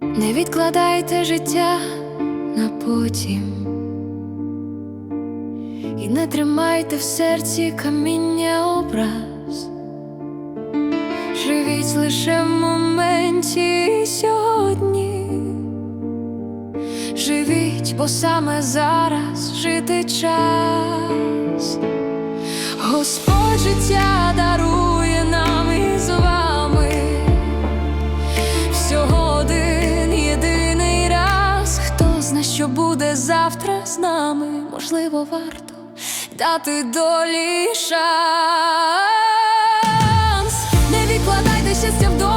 Не відкладайте життя на потім. І не тримайте в серці каміння образ. Живіть лише в моменті сьогодні. Живіть, бо саме зараз жити час. Господь життя що буде завтра з нами? Можливо, варто дати долі шанс. Не відкладайте щастя вдома.